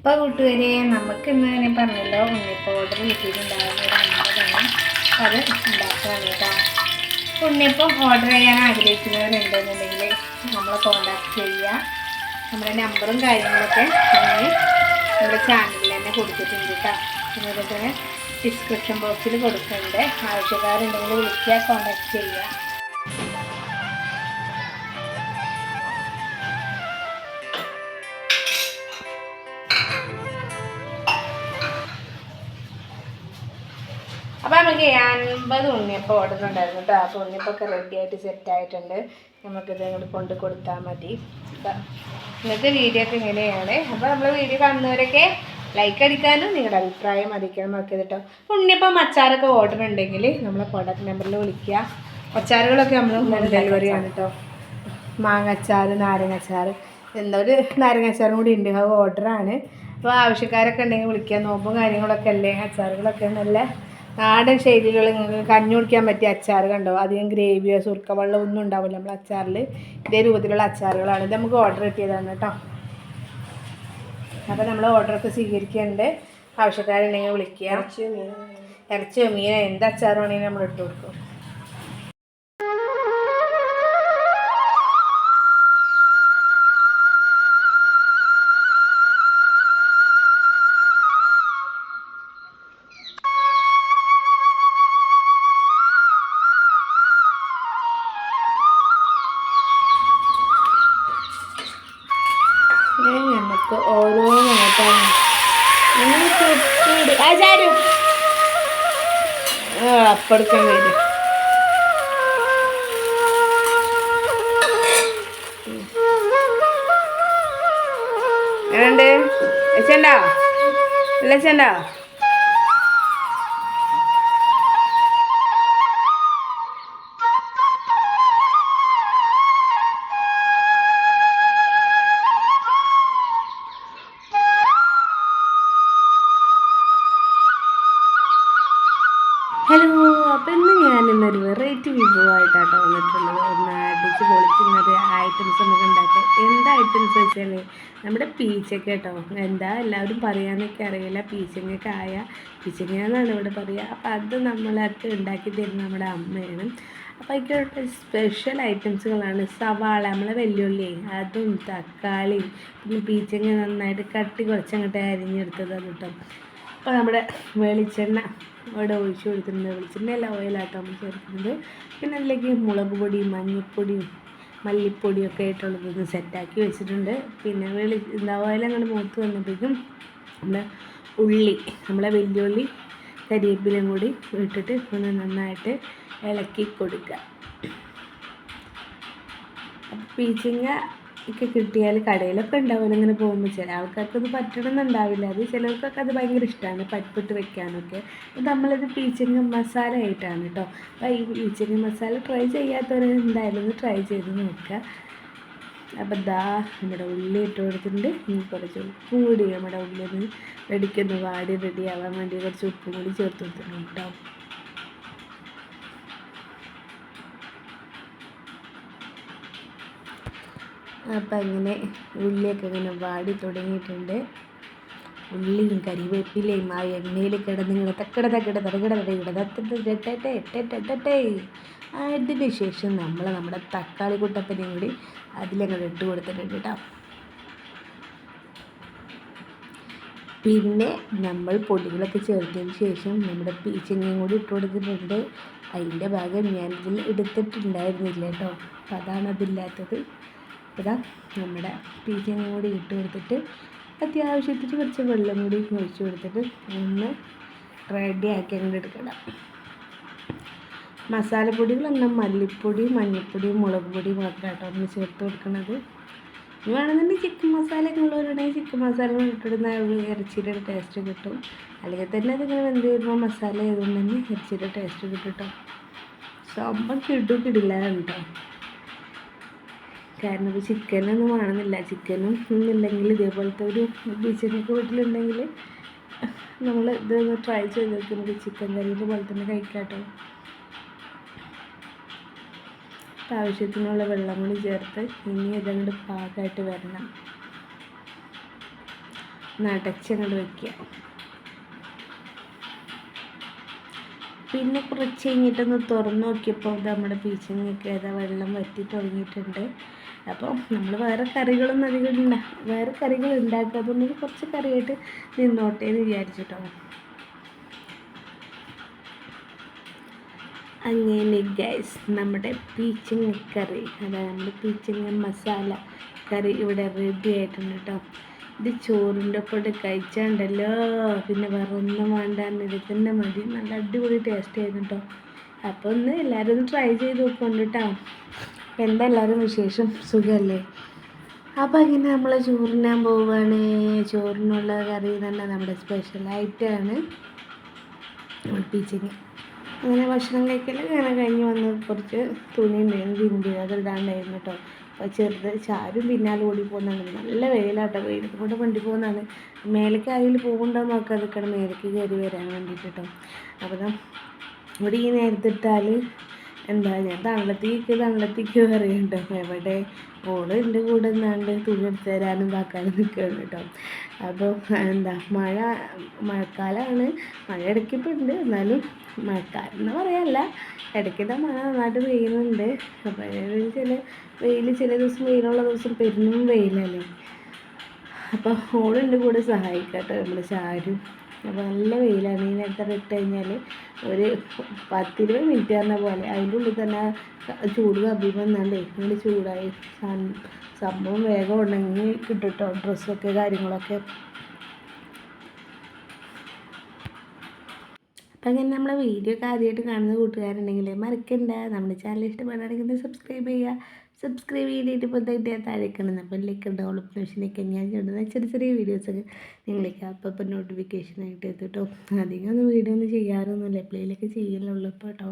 അപ്പോൾ കൂട്ടുകാരെ നമുക്ക് ഇന്ന് ഞാൻ പറഞ്ഞല്ലോ ഉണ്ണിയപ്പം ഓർഡർ കിട്ടിയിട്ടുണ്ടായിരുന്നു അത് ഉണ്ടാക്കുകയാണ് കേട്ടോ ഉണ്ണിയപ്പം ഓർഡർ ചെയ്യാൻ ആഗ്രഹിക്കുന്നവരുണ്ടെന്നുണ്ടെങ്കിൽ നമ്മളെ കോണ്ടാക്ട് ചെയ്യുക നമ്മുടെ നമ്പറും കാര്യങ്ങളൊക്കെ നമ്മുടെ ചാനലിൽ തന്നെ കൊടുത്തിട്ടുണ്ട് കേട്ടോ അതുപോലെ തന്നെ ഡിസ്ക്രിപ്ഷൻ ബോക്സിൽ കൊടുക്കുന്നുണ്ട്. ആവശ്യക്കാരുണ്ടെങ്കിൽ വിളിക്കുക കോണ്ടാക്ട് ചെയ്യുക നമുക്ക് അൻപത് ഉണ്ണിയപ്പം ഓർഡർ ഉണ്ടായിരുന്നു കേട്ടോ അപ്പോൾ ഉണ്ണിയപ്പൊക്കെ റെഡി ആയിട്ട് സെറ്റ് ആയിട്ടുണ്ട്. നമുക്കിത് ഇങ്ങോട്ട് കൊണ്ട് കൊടുത്താൽ മതി. ഇന്നത്തെ വീഡിയോ ഒക്കെ ഇങ്ങനെയാണ്. അപ്പോൾ നമ്മൾ വീഡിയോ കാണുന്നവരൊക്കെ ലൈക്ക് അടിക്കാനും നിങ്ങളുടെ അഭിപ്രായം അറിയിക്കാനും ഒക്കെ കേട്ടോ ഉണ്ണിയപ്പം അച്ചാറൊക്കെ ഓർഡർ ഉണ്ടെങ്കിൽ നമ്മളെ കോൺടാക്ട് നമ്പറിൽ വിളിക്കുക. അച്ചാറുകളൊക്കെ നമ്മൾ ഹോം ഡെലിവറി ആണ് കേട്ടോ മാങ്ങച്ചാർ നാരങ്ങച്ചാർ എന്താ ഒരു നാരങ്ങച്ചാറും കൂടി ഉണ്ട്. അത് ഓർഡറാണ് അപ്പോൾ ആവശ്യക്കാരൊക്കെ ഉണ്ടെങ്കിൽ വിളിക്കുക. നോമ്പും കാര്യങ്ങളൊക്കെ അല്ലേ? അച്ചാറുകളൊക്കെ നല്ല നാടൻ ശൈലികൾ നിങ്ങൾക്ക് കഞ്ഞി കുടിക്കാൻ പറ്റിയ അച്ചാർ കണ്ടോ? അധികം ഗ്രേവിയോ സുർക്ക വെള്ളം ഒന്നും ഉണ്ടാവില്ല നമ്മൾ അച്ചാറിൽ. ഇതേ രൂപത്തിലുള്ള അച്ചാറുകളാണ്. ഇത് നമുക്ക് ഓർഡർ കിട്ടിയതാണ് കേട്ടോ. അപ്പോൾ നമ്മൾ ഓർഡറൊക്കെ സ്വീകരിക്കുന്നുണ്ട് ആവശ്യക്കാരുണ്ടെങ്കിൽ വിളിക്കുക. ഇറച്ചിയോ മീനോ? എന്ത് അച്ചാറാണെങ്കിലും നമ്മൾ ഇട്ട് കൊടുക്കും. ഓരോന്നായിട്ടാണ് ഇനി ചുറ്റൂടി ആ ചാരു. ആ അപ്പെടുക്കാൻ വരും എങ്ങനെയുണ്ട്? വെച്ചണ്ടോ അല്ല വെച്ചണ്ടോ അപ്പം ഇന്ന് ഞാൻ ഇന്നൊരു വെറൈറ്റി വിഭവമായിട്ടാട്ടോ വന്നിട്ടുള്ളത്. ഒന്ന് അടിച്ച് പൊളിക്കുന്നത് ഐറ്റംസ് നമുക്ക് ഉണ്ടാക്കാം എന്താ ഐറ്റംസ് വെച്ചാൽ നമ്മുടെ പീച്ചക്ക കേട്ടോ എന്താ എല്ലാവരും പറയാനൊക്കെ അറിയില്ല. പീച്ചങ്ങക്കായ പീച്ചങ്ങ ഇവിടെ പറയുക അപ്പം അത് നമ്മളൊക്കെ ഉണ്ടാക്കി തരുന്ന നമ്മുടെ അമ്മയാണ്. അപ്പോൾ അതിലുള്ള സ്പെഷ്യൽ ഐറ്റംസുകളാണ് സവാള നമ്മളെ വെല്ലുള്ളി അതും തക്കാളി പിന്നെ പീച്ചങ്ങ നന്നായിട്ട് കട്ടി കുറച്ചങ്ങോട്ട് അരിഞ്ഞെടുത്തതാണ് കേട്ടോ അപ്പോൾ നമ്മുടെ വെളിച്ചെണ്ണ. അവിടെ ഒഴിച്ചു കൊടുത്തിട്ടുണ്ട്. വെളിച്ചെണ്ണ എല്ലാം ഓയിലാട്ടോ നമ്മൾ ചേർക്കുന്നത് പിന്നെ അതിലേക്ക് മുളക് പൊടി മഞ്ഞൾപ്പൊടിയും മല്ലിപ്പൊടിയൊക്കെ ആയിട്ടുള്ളത് ആയിട്ടുള്ളതൊന്ന് സെറ്റാക്കി വെച്ചിട്ടുണ്ട്. പിന്നെ വെളി എന്താ ഓയിൽ അങ്ങനെ മൂത്ത് വന്നപ്പോഴേക്കും നമ്മുടെ ഉള്ളി നമ്മളെ വെല്ലുള്ളി കരിവേപ്പിലയും കൂടി ഇട്ടിട്ട് ഒന്ന് നന്നായിട്ട് ഇളക്കി കൊടുക്കുക. പീച്ചിങ്ങ ഒക്കെ കിട്ടിയാൽ കടയിലൊക്കെ ഉണ്ടാവും ഇങ്ങനെ പോകുമ്പോൾ ചില ആൾക്കാർക്ക് അത് പറ്റണമെന്നുണ്ടാവില്ല അത് ചിലർക്കൊക്കെ അത് ഭയങ്കര ഇഷ്ടമാണ് പരിപ്പിട്ട് വെക്കാനൊക്കെ. അപ്പോൾ നമ്മളിത് പീച്ചിങ്ങ മസാല ആയിട്ടാണ് കേട്ടോ അപ്പോൾ ഈ പീച്ചിങ്ങ മസാല ട്രൈ ചെയ്യാത്തവർ എന്തായാലും ഒന്ന് ട്രൈ ചെയ്ത് നോക്കുക അപ്പം ദാ നമ്മുടെ ഉള്ളി ഇട്ട് കൊടുത്തിട്ടുണ്ട്. ഇനി കുറച്ച് ഉപ്പും കൂടി നമ്മുടെ ഉള്ളി നിന്ന് റെഡിക്കൊന്ന് വാടി റെഡി ആവാൻ വേണ്ടി കുറച്ച് ഉപ്പും കൂടി ചേർത്ത് കൊടുത്തിട്ടുണ്ട് കേട്ടോ അപ്പം ഇങ്ങനെ ഉള്ളിയൊക്കെ ഇങ്ങനെ വാടി തുടങ്ങിയിട്ടുണ്ട്. ഉള്ളിയും കരിവേപ്പിലയും ആ എണ്ണയിൽ കിടന്ന് ഇങ്ങനെ തക്കട തക്കട തടകിട തടകിട തട്ടട്ടെ എട്ടെട്ടെ അതിന് ശേഷം നമ്മൾ നമ്മുടെ തക്കാളി കുട്ടപ്പനെയും കൂടി അതിലങ്ങോട്ട് ഇട്ട് കൊടുത്തിട്ടുണ്ട് കേട്ടോ. പിന്നെ നമ്മൾ പൊടികളൊക്കെ ചേർത്തതിന് ശേഷം നമ്മുടെ പീച്ചങ്ങയും കൂടി ഇട്ട് കൊടുത്തിട്ടുണ്ട്. അതിന്റെ ഭാഗം ഞാനിതിൽ എടുത്തിട്ടുണ്ടായിരുന്നില്ല കേട്ടോ. അപ്പം അതാണ് അതില്ലാത്തത്. ഇതാ നമ്മുടെ പീച്ചങ്ങ കൂടി ഇട്ട് കൊടുത്തിട്ട് അത്യാവശ്യത്തിന് കുറച്ച് വെള്ളം കൂടി ഒഴിച്ച് കൊടുത്തിട്ട് ഒന്ന് റെഡിയാക്കി അങ്ങോട്ട് എടുക്കണം. മസാലപ്പൊടികളെന്ന മല്ലിപ്പൊടി മഞ്ഞൾപ്പൊടി മുളക് പൊടി മാത്രമായിട്ടോ ഒന്ന് ചേർത്ത് കൊടുക്കുന്നത് ഇനി വേണമെന്നുണ്ടെങ്കിൽ ചിക്കൻ മസാല ഉള്ളവരുണ്ടെങ്കിൽ ചിക്കൻ മസാല ഇട്ടിടുന്ന ഇറച്ചിയുടെ ടേസ്റ്റ് കിട്ടും. അല്ലെങ്കിൽ തന്നെ അതിങ്ങനെ വെന്ത് വരുമ്പോൾ മസാല ആയതുകൊണ്ട് തന്നെ ഇറച്ചിയുടെ ടേസ്റ്റ് കിട്ടും കേട്ടോ സംഭവം കിടും കിടില്ല കേട്ടോ കാരണം ചിക്കനൊന്നും വേണമെന്നില്ല. ചിക്കനും ഒന്നുമില്ലെങ്കിൽ ഇതേപോലത്തെ ഒരു ബീച്ചിനൊക്കെ വീട്ടിലുണ്ടെങ്കിൽ നമ്മൾ ഇതൊന്ന് ട്രൈ ചെയ്ത് നോക്കുന്നത് ചിക്കൻ കറി പോലെ തന്നെ കഴിക്കാം കേട്ടോ ആവശ്യത്തിനുള്ള വെള്ളം കൂടി ചേർത്ത് ഇനി ഇതങ്ങോട്ട് പാകമായിട്ട് വരണം. നടച്ചങ്ങോട്ട് വയ്ക്കുക പിന്നെ കുറച്ച് കഴിഞ്ഞിട്ടൊന്ന് തുറന്നു നോക്കിയപ്പോൾ നമ്മുടെ പീച്ചിങ്ങൊക്കെ ഏതാ വെള്ളം വറ്റി തുടങ്ങിയിട്ടുണ്ട്. അപ്പോൾ നമ്മൾ വേറെ കറികളൊന്നും അധികം ഉണ്ടാ വേറെ കറികൾ ഉണ്ടാക്കാത്തതുകൊണ്ട് കുറച്ച് കറിയായിട്ട് നിന്നോട്ടെ എന്ന് വിചാരിച്ചിട്ടോ. അങ്ങനെ ഗൈസ് നമ്മുടെ പീച്ചിങ്ങ കറി അതായത് നമ്മുടെ പീച്ചിങ്ങ മസാല കറി ഇവിടെ റെഡി ആയിട്ടുണ്ട് കേട്ടോ ഇത് ചോറിന്റെ ഒപ്പം കഴിച്ചാണ്ടല്ലോ പിന്നെ വേറെ ഒന്നും വേണ്ടാന്ന് ഇത് തന്നെ മതി. നല്ല അടിപൊളി ടേസ്റ്റ് ആയിരുന്നു കേട്ടോ അപ്പോൾ ഒന്ന് എല്ലാവരും ഒന്ന് ട്രൈ ചെയ്ത് നോക്കുന്നുണ്ട് കേട്ടോ എന്താ എല്ലാവരും വിശേഷം? സുഖമല്ലേ അപ്പോൾ ഇങ്ങനെ നമ്മൾ ചോറിനാൻ പോവുകയാണ് ചോറിനുള്ള കറി തന്നെ നമ്മുടെ സ്പെഷ്യലായിട്ടാണ്. പീച്ചിങ് അങ്ങനെ ഭക്ഷണം കഴിക്കൽ അങ്ങനെ കഴിഞ്ഞ് വന്ന് കുറച്ച് തുണി ഉണ്ടായിരുന്നു. തിരുമ്പി അത് ഇടാണ്ടായിരുന്നു കേട്ടോ. അപ്പോൾ ചെറുത് ചാരും പിന്നാലെ ഓടി പോകുന്നതാണ്. നല്ല വെയിലാട്ടോ. വെയിലത്ത് കൊണ്ട് വണ്ടി പോകുന്നതാണ്. മേലേക്ക് ആരെങ്കിലും പോകുന്നുണ്ടോ നോക്കാൻ നിൽക്കണം മേലേക്ക് കയറി വരാൻ വേണ്ടിയിട്ട് കേട്ടോ. അപ്പോൾ ഇവിടെ ഈ നേരത്തിട്ടാൽ എന്താ ഞാൻ തള്ളത്തിക്ക് തള്ളത്തിക്ക് പറയുന്നുണ്ടോ. എവിടെ? ഓൾ എന്റെ കൂടെ നിന്നാണ്ട് തുണി എടുത്ത് തരാനും ഇതാക്കാനും നിൽക്കുകയാണ് കേട്ടോ. അപ്പോൾ എന്താ മഴ മഴക്കാലമാണ് മഴ ഇടയ്ക്കിപ്പോൾ ഉണ്ട്. എന്നാലും മഴക്കാലം എന്ന് പറയാനല്ല. ഇടയ്ക്കിടെ മഴ നന്നായിട്ട് പെയ്യുന്നുണ്ട്. അപ്പോൾ ചില വെയിൽ ചില ദിവസം വെയിലുള്ള ദിവസം പെരുന്നും വെയിലല്ലേ. അപ്പോൾ ഓളുണ്ട് കൂടെ സഹായിക്കട്ടെ. നമ്മൾ ചാരും നല്ല വെയിലാണ്. ഈ നേരത്തെ ഇട്ട് കഴിഞ്ഞാൽ ഒരു പത്തിരുപത് മിനിറ്റ് പറഞ്ഞ പോലെ അതിന്റെ ഉള്ളിൽ തന്നെ ചൂട് കമ്പി നല്ല ചൂടായി. സംഭവം വേഗം ഉണങ്ങി കിട്ടുട്ടോ ഡ്രസ്സൊക്കെ കാര്യങ്ങളൊക്കെ. അപ്പം അങ്ങനെ നമ്മളെ വീഡിയോ ഒക്കെ ആദ്യമായിട്ട് കാണുന്ന കൂട്ടുകാരുണ്ടെങ്കിൽ മറക്കണ്ട. നമ്മുടെ ചാനൽ ഇഷ്ടപ്പെടുകയാണെങ്കിൽ സബ്സ്ക്രൈബ് ചെയ്യുക. സബ്സ്ക്രൈബ് ചെയ്തിട്ട് തന്നെ താഴേക്കണം. അപ്പോൾ ലൈക്ക് ഡെവലപ്പ് നോട്ടിഫിക്കേഷനൊക്കെ ഞാൻ ചെയ്യുന്നത് ചെറിയ ചെറിയ വീഡിയോസൊക്കെ നിങ്ങളേക്ക് അപ്പോൾ ഇപ്പോൾ നോട്ടിഫിക്കേഷനായിട്ട് എത്തിട്ടോ അധികം ഒന്നും വീഡിയോ ഒന്നും ചെയ്യാറൊന്നുമില്ല. എപ്പോഴേലൊക്കെ ചെയ്യലുള്ളൂ ഇപ്പോൾ കേട്ടോ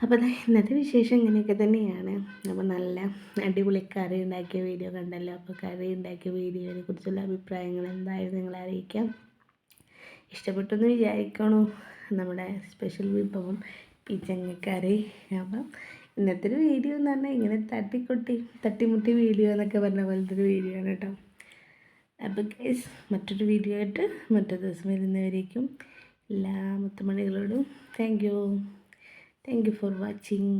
അപ്പോൾ ഇന്നത്തെ വിശേഷം ഇങ്ങനെയൊക്കെ തന്നെയാണ്. അപ്പോൾ നല്ല അടിപൊളി കറി ഉണ്ടാക്കിയ വീഡിയോ കണ്ടല്ലോ. അപ്പോൾ കറി ഉണ്ടാക്കിയ വീഡിയോയെ കുറിച്ചുള്ള അഭിപ്രായങ്ങൾ എന്തായാലും നിങ്ങളെ അറിയിക്കാം. ഇഷ്ടപ്പെട്ടെന്ന് വിചാരിക്കണു. നമ്മുടെ സ്പെഷ്യൽ വിഭവം പിച്ചങ്ങക്കറി അപ്പം ഇന്നത്തെ ഒരു വീഡിയോ എന്ന് പറഞ്ഞാൽ ഇങ്ങനെ തട്ടിക്കൊട്ടി തട്ടിമുട്ടി വീഡിയോ എന്നൊക്കെ പറഞ്ഞ പോലത്തെ ഒരു വീഡിയോ ആണ് കേട്ടോ. അപ്പോൾ ഗൈസ് മറ്റൊരു വീഡിയോ ആയിട്ട് മറ്റേ ദിവസം വരുന്നവരേക്കും എല്ലാ മുത്തുമണികളോടും thank you thank you for watching